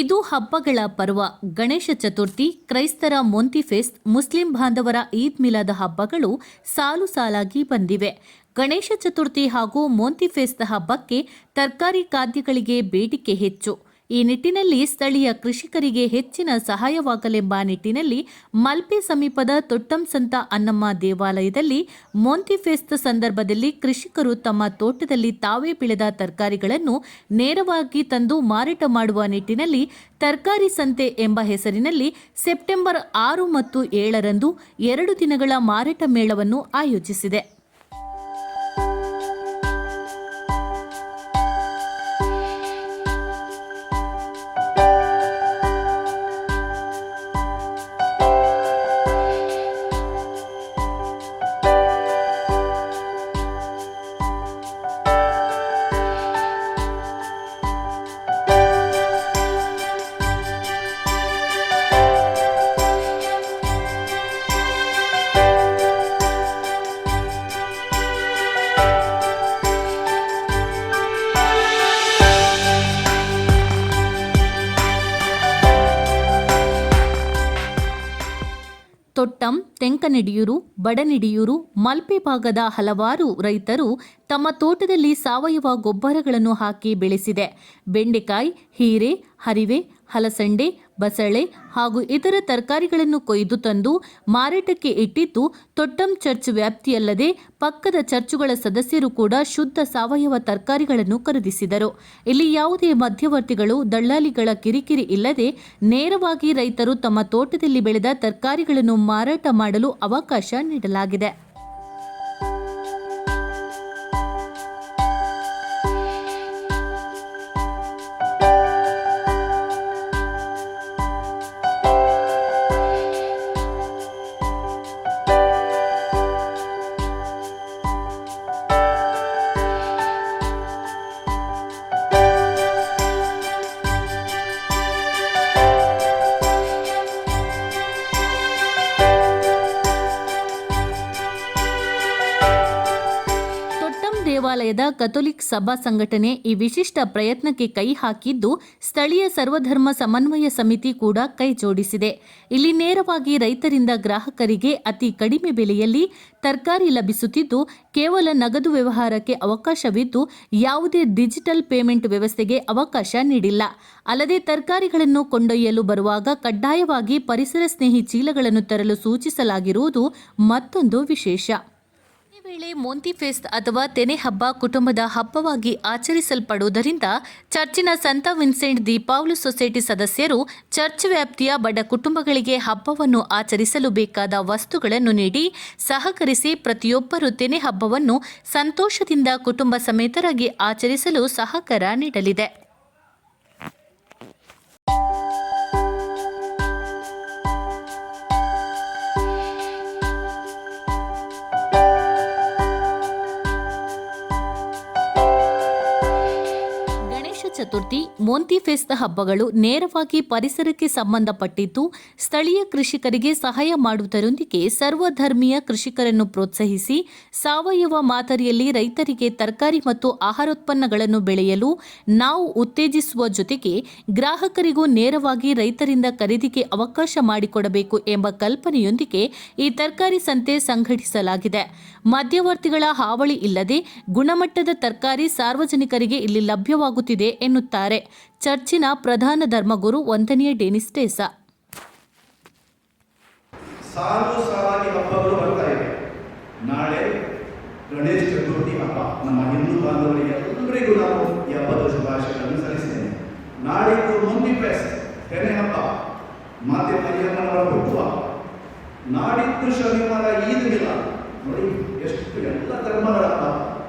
ಇದು ಹಬ್ಬಗಳ ಪರ್ವ. ಗಣೇಶ ಚತುರ್ಥಿ, ಕ್ರೈಸ್ತರ ಮೊಂತಿಫೆಸ್ಟ್ ಮುಸ್ಲಿಂ ಬಾಂಧವರ ಈದ್ ಮಿಲಾದ ಹಬ್ಬಗಳು ಸಾಲು ಸಾಲಾಗಿ ಬಂದಿವೆ. ಗಣೇಶ ಚತುರ್ಥಿ ಹಾಗೂ ಮೊಂತಿಫೆಸ್ಟ್ ಹಬ್ಬಕ್ಕೆ ತರಕಾರಿ ಖಾದ್ಯಗಳಿಗೆ ಬೇಡಿಕೆ ಹೆಚ್ಚು. ಈ ನಿಟ್ಟಿನಲ್ಲಿ ಸ್ಥಳೀಯ ಕೃಷಿಕರಿಗೆ ಹೆಚ್ಚಿನ ಸಹಾಯವಾಗಲೆಂಬ ನಿಟ್ಟಿನಲ್ಲಿ ಮಲ್ಪೆ ಸಮೀಪದ ತೊಟ್ಟಂಸಂತ ಅನ್ನಮ್ಮ ದೇವಾಲಯದಲ್ಲಿ ಮೊಂತಿಫೆಸ್ಟ್ ಸಂದರ್ಭದಲ್ಲಿ ಕೃಷಿಕರು ತಮ್ಮ ತೋಟದಲ್ಲಿ ತಾವೇ ಬೆಳೆದ ತರಕಾರಿಗಳನ್ನು ನೇರವಾಗಿ ತಂದು ಮಾರಾಟ ಮಾಡುವ ನಿಟ್ಟಿನಲ್ಲಿ ತರಕಾರಿ ಸಂತೆ ಎಂಬ ಹೆಸರಿನಲ್ಲಿ ಸೆಪ್ಟೆಂಬರ್ ಆರು ಮತ್ತು ಏಳರಂದು ಎರಡು ದಿನಗಳ ಮಾರಾಟ ಮೇಳವನ್ನು ಆಯೋಜಿಸಿದೆ. ತೊಟ್ಟಂ, ತೆಂಕನಿಡಿಯೂರು, ಬಡನಿಡಿಯೂರು, ಮಲ್ಪೆ ಭಾಗದ ಹಲವಾರು ರೈತರು ತಮ್ಮ ತೋಟದಲ್ಲಿ ಸಾವಯವ ಗೊಬ್ಬರಗಳನ್ನು ಹಾಕಿ ಬೆಳೆಸಿದೆ. ಬೆಂಡೆಕಾಯಿ, ಹೀರೆ, ಹರಿವೆ ಹಲಸಂಡೆ, ಬಸಳೆ ಹಾಗೂ ಇತರ ತರಕಾರಿಗಳನ್ನು ಕೊಯ್ದು ತಂದು ಮಾರಾಟಕ್ಕೆ ಇಟ್ಟಿದ್ದು ತೊಟ್ಟಂ ಚರ್ಚ್ ವ್ಯಾಪ್ತಿಯಲ್ಲದೆ ಪಕ್ಕದ ಚರ್ಚುಗಳ ಸದಸ್ಯರು ಕೂಡ ಶುದ್ಧ ಸಾವಯವ ತರಕಾರಿಗಳನ್ನು ಖರೀದಿಸಿದರು. ಇಲ್ಲಿ ಯಾವುದೇ ಮಧ್ಯವರ್ತಿಗಳು, ದಳ್ಳಾಲಿಗಳ ಕಿರಿಕಿರಿ ಇಲ್ಲದೆ ನೇರವಾಗಿ ರೈತರು ತಮ್ಮ ತೋಟದಲ್ಲಿ ಬೆಳೆದ ತರಕಾರಿಗಳನ್ನು ಮಾರಾಟ ಮಾಡಲು ಅವಕಾಶ ನೀಡಲಾಗಿದೆ. ದೇವಾಲಯದ ಕಥೋಲಿಕ್ ಸಭಾ ಸಂಘಟನೆ ಈ ವಿಶಿಷ್ಟ ಪ್ರಯತ್ನಕ್ಕೆ ಕೈ ಹಾಕಿದ್ದು ಸ್ಥಳೀಯ ಸರ್ವಧರ್ಮ ಸಮನ್ವಯ ಸಮಿತಿ ಕೂಡ ಕೈ ಜೋಡಿಸಿದೆ. ಇಲ್ಲಿ ನೇರವಾಗಿ ರೈತರಿಂದ ಗ್ರಾಹಕರಿಗೆ ಅತಿ ಕಡಿಮೆ ಬೆಲೆಯಲ್ಲಿ ತರಕಾರಿ ಲಭಿಸುತ್ತಿದ್ದು, ಕೇವಲ ನಗದು ವ್ಯವಹಾರಕ್ಕೆ ಅವಕಾಶವಿದ್ದು, ಯಾವುದೇ ಡಿಜಿಟಲ್ ಪೇಮೆಂಟ್ ವ್ಯವಸ್ಥೆಗೆ ಅವಕಾಶ ನೀಡಿಲ್ಲ. ಅಲ್ಲದೆ ತರಕಾರಿಗಳನ್ನು ಕೊಂಡೊಯ್ಯಲು ಬರುವಾಗ ಕಡ್ಡಾಯವಾಗಿ ಪರಿಸರ ಸ್ನೇಹಿ ಚೀಲಗಳನ್ನು ತರಲು ಸೂಚಿಸಲಾಗಿರುವುದು ಮತ್ತೊಂದು ವಿಶೇಷ. ಈ ವೇಳೆ ಮೋಂತಿ ಫೆಸ್ಟ್ ಅಥವಾ ತೆನೆ ಹಬ್ಬ ಕುಟುಂಬದ ಹಬ್ಬವಾಗಿ ಆಚರಿಸಲ್ಪಡುವುದರಿಂದ ಚರ್ಚಿನ ಸಂತ ವಿನ್ಸೆಂಟ್ ದಿ ಪೌಲು ಸೊಸೈಟಿ ಸದಸ್ಯರು ಚರ್ಚ್ ವ್ಯಾಪ್ತಿಯ ಬಡ ಕುಟುಂಬಗಳಿಗೆ ಹಬ್ಬವನ್ನು ಆಚರಿಸಲು ಬೇಕಾದ ವಸ್ತುಗಳನ್ನು ನೀಡಿ ಸಹಕರಿಸಿ ಪ್ರತಿಯೊಬ್ಬರು ತೆನೆ ಹಬ್ಬವನ್ನು ಸಂತೋಷದಿಂದ ಕುಟುಂಬ ಸಮೇತರಾಗಿ ಆಚರಿಸಲು ಸಹಕಾರ ನೀಡಲಿದೆ. ಚತುರ್ಥಿ ಮೋಂತಿ ಫೆಸ್ಟ್ ಹಬ್ಬಗಳು ನೇರವಾಗಿ ಪರಿಸರಕ್ಕೆ ಸಂಬಂಧಪಟ್ಟಿದ್ದು, ಸ್ಥಳೀಯ ಕೃಷಿಕರಿಗೆ ಸಹಾಯ ಮಾಡುವುದರೊಂದಿಗೆ ಸರ್ವಧರ್ಮೀಯ ಕೃಷಿಕರನ್ನು ಪ್ರೋತ್ಸಾಹಿಸಿ, ಸಾವಯವ ಮಾದರಿಯಲ್ಲಿ ರೈತರಿಗೆ ತರಕಾರಿ ಮತ್ತು ಆಹಾರೋತ್ಪನ್ನಗಳನ್ನು ಬೆಳೆಯಲು ನಾವು ಉತ್ತೇಜಿಸುವ ಜೊತೆಗೆ ಗ್ರಾಹಕರಿಗೂ ನೇರವಾಗಿ ರೈತರಿಂದ ಖರೀದಿಗೆ ಅವಕಾಶ ಮಾಡಿಕೊಡಬೇಕು ಎಂಬ ಕಲ್ಪನೆಯೊಂದಿಗೆ ಈ ತರಕಾರಿ ಸಂತೆ ಸಂಘಟಿಸಲಾಗಿದೆ. ಮಧ್ಯವರ್ತಿಗಳ ಹಾವಳಿ ಇಲ್ಲದೆ ಗುಣಮಟ್ಟದ ತರಕಾರಿ ಸಾರ್ವಜನಿಕರಿಗೆ ಇಲ್ಲಿ ಲಭ್ಯವಾಗುತ್ತಿದೆ ಎನ್ನುತ್ತಾರೆ. ಚರ್ಚಿನ ಪ್ರಧಾನ ಧರ್ಮಗುರು ಒಂದನೆಯ ಡೆನಿಸ್ ಟೇಸಾ. ಸಾಲು ಸಾಲಾಗಿ ಹಬ್ಬಗಳು ಬರ್ತಾ ಇವೆ. ನಾಳೆ ಗಣೇಶ ಚತುರ್ಥಿ ಹಬ್ಬ. ನಮ್ಮ ಹಿಂದೂ ಬಾಂಧವರಿಗೆ ಎಲ್ಲರಿಗೂ ನಾವು ಈ ಹಬ್ಬದ ಶುಭಾಶಯಗಳನ್ನು ಸಲ್ಲಿಸಿದ್ದೇನೆ ನಾಳಿದ್ದು ಮುಂದಿ ಫೆಸ್ಟ್, ತೆನೆ ಹಬ್ಬ. ಮಾತೆ ಮರಿಯಮ್ಮನವರ ಹುಟ್ಟುವ ನಾಡಿದ್ದು ಶನಿವಾರ, ಈದ್ ಮಿಲ ನೋಡಿ, ಎಷ್ಟು ಎಲ್ಲ ಧರ್ಮಗಳ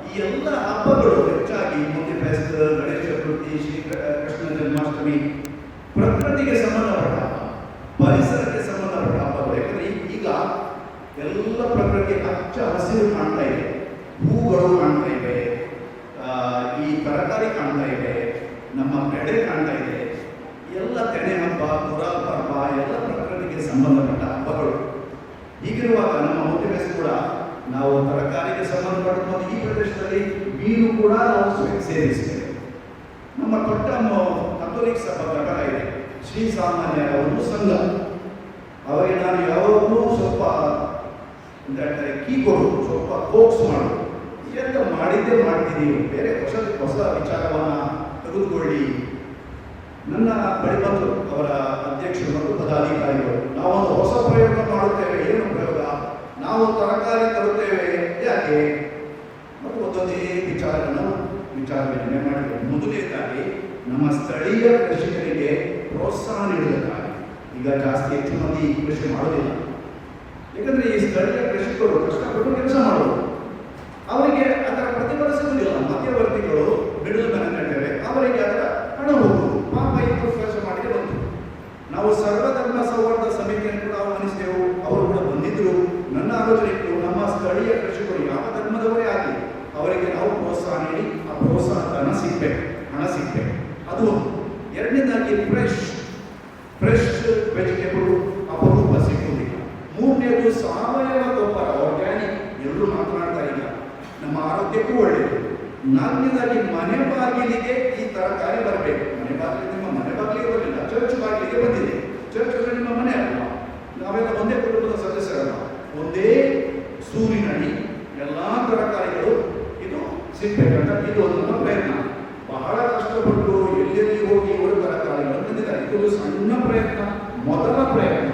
ಈ ಎಲ್ಲ ಹಬ್ಬಗಳು ಹೆಚ್ಚಾಗಿ ಮುಂದೆ ಫೆಸ್ಟ್, ಗಣೇಶ ಚತುರ್ಥಿ, ಶ್ರೀ ಕೃಷ್ಣ ಜನ್ಮಾಷ್ಟಮಿ, ಪ್ರಕೃತಿಗೆ ಸಂಬಂಧಪಟ್ಟ ಹಬ್ಬ, ಪರಿಸರಕ್ಕೆ ಸಂಬಂಧಪಟ್ಟ ಹಬ್ಬಗಳು. ಯಾಕಂದ್ರೆ ಈಗ ಎಲ್ಲ ಪ್ರಕೃತಿ ಹಚ್ಚ ಹಸಿರು ಕಾಣ್ತಾ ಇದೆ. ಹೂಗಳು ಕಾಣ್ತಾ ಇವೆ ಈ ತರಕಾರಿ ಕಾಣ್ತಾ ಇದೆ. ನಮ್ಮ ಬೆಳೆ ಕಾಣ್ತಾ ಇದೆ. ಎಲ್ಲ ತೆನೆ ಹಬ್ಬ ಕುರಾ ಹಬ್ಬ, ಎಲ್ಲ ಪ್ರಕೃತಿಗೆ ಸಂಬಂಧಪಟ್ಟ ಹಬ್ಬಗಳು. ಹೀಗಿರುವಾಗ ನಮ್ಮ ಮುಖ್ಯಮಂತ್ರಿ ಕೂಡ ನಾವು ತರಕಾರಿಗೆ ಸಂಬಂಧಪಟ್ಟ ಈ ಪ್ರದೇಶದಲ್ಲಿ ಮೀನು ಕೂಡ ನಾವು ಸೇರಿಸ್ತೇವೆ. ನಮ್ಮ ದೊಡ್ಡ ಕಥೋಲಿಕ್ ಸಭಾ ಪ್ರಕಾರ ಇದೆ. ಶ್ರೀಸಾಮಾನ್ಯರ ಒಂದು ಸಂಘ. ಅವರಿಗೆ ನಾನು ಯಾವಾಗಲೂ ಸ್ವಲ್ಪ ಹೇಳ್ತಾರೆ ಕೀ ಕೊಡು, ಸ್ವಲ್ಪ ಫೋಕ್ಸ್ ಮಾಡು. ಎಂತ ಮಾಡಿದ್ದೇ ಮಾಡ್ತೀನಿ, ಬೇರೆ ಹೊಸ ಹೊಸ ವಿಚಾರವನ್ನು ತೆಗೆದುಕೊಳ್ಳಿ. ನನ್ನ ಬಳಿ ಬಂದರು ಅವರ ಅಧ್ಯಕ್ಷರು ಮತ್ತು ಪದಾಧಿಕಾರಿಗಳು, ನಾವೊಂದು ಹೊಸ ಪ್ರಯೋಗ ಮಾಡುತ್ತೇವೆ, ಏನು ನಾವು ತರಕಾರಿ ತರುತ್ತೇವೆ. ಯಾಕೆ? ಮತ್ತು ಒಂದೊಂದೇ ವಿಚಾರನ ವಿಚಾರ ವಿನಿಮಯ ಮಾಡಿದ್ದೇವೆ ಮೊದಲನೇದಾಗಿ, ನಮ್ಮ ಸ್ಥಳೀಯ ಕೃಷಿಕರಿಗೆ ಪ್ರೋತ್ಸಾಹ ನೀಡಬೇಕಾಗಿ ಈಗ ಜಾಸ್ತಿ ಹೆಚ್ಚು ಮಂದಿ ಕೃಷಿ ಮಾಡೋದಿಲ್ಲ. ಯಾಕಂದರೆ ಈ ಸ್ಥಳೀಯ ಕೃಷಿಕರು ಕಷ್ಟಪಟ್ಟು ಕೆಲಸ ಮಾಡೋದು ಅವರಿಗೆ ಅದರ ಪ್ರತಿಫಲ ಸಿಗುವುದಿಲ್ಲ ಮಧ್ಯವರ್ತಿಗಳು ಮಿಡಲ್ ಮ್ಯಾನ್ ಹೇಳ್ತೇವೆ ಅವರಿಗೆ ಅದರ ಹಣ ಹೋಗುವುದು ಪಾಪ ಇಬ್ಬರು ಕೆಲಸ ಮಾಡಿದ್ರೆ ಬಂತು ನಾವು ಸರ್ವಧರ್ಮ ಸೌಹಾರ್ದ ಸಮಿತಿಯನ್ನು ಕೂಡ ಆಹ್ವಾನಿಸಿದೆವು ಅವರು ಕೂಡ ಬಂದಿದ್ರು ನನ್ನ ಆಲೋಚನೆ ಇತ್ತು ನಮ್ಮ ಸ್ಥಳೀಯ ಕೃಷಿಕರು ಯಾವ ಧರ್ಮದವರೇ ಆಗಲಿ ಅವರಿಗೆ ನಾವು ಪ್ರೋತ್ಸಾಹ ನೀಡಿ ಆ ಪ್ರೋತ್ಸಾಹ ಧನ ಸಿಗ್ಬೇಕು, ಹಣ ಸಿಗ್ಬೇಕು. ಅದು ಎರಡನೇದಾಗಿ ಫ್ರೆಶ್ ಫ್ರೆಶ್ ವೆಜಿಟೇಬಲ್ ಅಪರೂಪ ಸಿಗುವುದಿಲ್ಲ. ಮೂರನೇದು ಸಾವಯವ ಗೊಬ್ಬರ ಆರ್ಗ್ಯಾನಿಕ್ ಎಲ್ಲರೂ ಮಾತನಾಡ್ತಾ ಇಲ್ಲ. ನಮ್ಮ ಆರೋಗ್ಯಕ್ಕೂ ಒಳ್ಳೆಯದು ನಾಲ್ಕನೇದಾಗಿ ಮನೆ ಬಾಗಿಲಿಗೆ ಈ ತರಕಾರಿ ಬರಬೇಕು. ಮನೆ ಬಾಗಿಲಿಗೆ ನಿಮ್ಮ ಮನೆ ಬಾಗಿಲಿಗೆ ಬರಲಿಲ್ಲ ಚರ್ಚ್ ಬಾಗಿಲಿಗೆ ಬಂದಿದೆ. ಚರ್ಚ್ ಅಂದರೆ ನಿಮ್ಮ ಮನೆ ಅಲ್ಲ ನಾವೆಲ್ಲ ಒಂದೇ ಕುಟುಂಬದ ಸದಸ್ಯರಲ್ಲ ಒಂದೇ ಸೂರಿನಡಿ ಎಲ್ಲ ತರಕಾರಿಗಳು ಇದು ಸಿಗ್ಬೇಕಂತ ಇದು ಒಂದು ಪ್ರಯತ್ನ. ಬಹಳ ಕಷ್ಟಪಟ್ಟು ಎಲ್ಲೆಲ್ಲಿ ಹೋಗಿ ಇವರು ತರಕಾರಿಗಳನ್ನು ತಂದಿದ್ದಾರೆ ಇದೊಂದು ಸಣ್ಣ ಪ್ರಯತ್ನ, ಮೊದಲ ಪ್ರಯತ್ನ.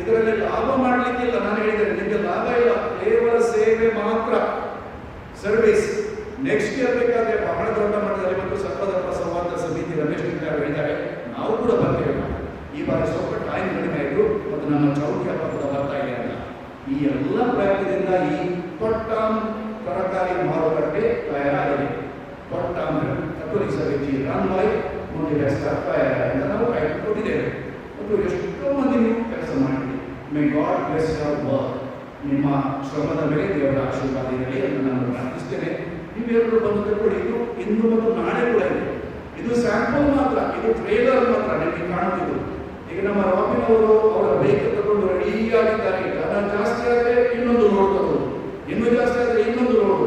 ಇದರಲ್ಲಿ ಲಾಭ ಮಾಡಲಿಕ್ಕಿಲ್ಲ ನಾನು ಹೇಳಿದ್ದೇನೆ, ನಿಮಗೆ ಲಾಭ ಇಲ್ಲ. ಕೇವಲ ಸೇವೆ ಮಾತ್ರ. ಸರ್ವಿಸ್ ನೆಕ್ಸ್ಟ್ ಇಯರ್ ಬೇಕಾದ್ರೆ ಬಹಳ ದೊಡ್ಡ ಮಟ್ಟದಲ್ಲಿ ಮತ್ತು ಸರ್ವಧರ್ಮ ಸಂವಾದ ಸಮಿತಿ ರಮೇಶ್ ಕುಮಾರ್ ಹೇಳಿದ್ದಾರೆ. ನಾವು ಕೂಡ ಬರ್ತೇವೆ. ಈ ಬಾರಿ ಸ್ವಲ್ಪ ಟೈಮ್ ಕಡಿಮೆ ಆಯಿತು. ಮತ್ತು ನಮ್ಮ ಚೌಕಿ ಹಬ್ಬ ಕೂಡ ಬರ್ತಾ ಇದೆ ಅಂತ. ಈ ಎಲ್ಲ ಪ್ರಯತ್ನದಿಂದ ಈ ಪಟ್ಟಾಮ್ ತರಕಾರಿ ಮಾರುಕಟ್ಟೆ ತಯಾರಾಗಿದೆ. ತೊಟ್ಟಾಂ ಕಥೋಲಿಕ ಸಮಿತಿ ರನ್ ಬೈ ಹೆಸರು ಅಂತ ನಾವು ಕೊಟ್ಟಿದ್ದೇವೆ. ಮತ್ತು ಎಷ್ಟೋ ಮಂದಿ ನೀವು ಕೆಲಸ ಮಾಡಿದ್ದೀರಿ. May God bless your work ನಿಮ್ಮ ಶ್ರಮದ ಮೇಲೆ ದೇವರ ಆಶೀರ್ವಾದ ಇರಲಿ ಎಂದು ನಾನು ಪ್ರಾರ್ಥಿಸ್ತೇನೆ ನೀವೆಲ್ಲರೂ ಬಂದು ಕೊಡಿ ಇದು ಇಂದು ಮತ್ತು ನಾಳೆ ಕೂಡ ಇದೆ. ಇದು ಸ್ಯಾಂಪಲ್ ಮಾತ್ರ, ಇದು ಟ್ರೇಲರ್ ಮಾತ್ರ ನಿಮಗೆ ಕಾಣುತ್ತಿದ್ದು. ಈಗ ನಮ್ಮ ರಾಬಿನವರು ಅವರ ಬೈಕ್ ತಗೊಂಡು ರೆಡಿಯಾಗಿದ್ದಾರೆ ಜಾಸ್ತಿ ಆದರೆ ಇನ್ನೊಂದು ತಗೊಳ್ಳೋದು ಇನ್ನೂ ಜಾಸ್ತಿ ಆದರೆ ಇನ್ನೊಂದು ಲೋಡ್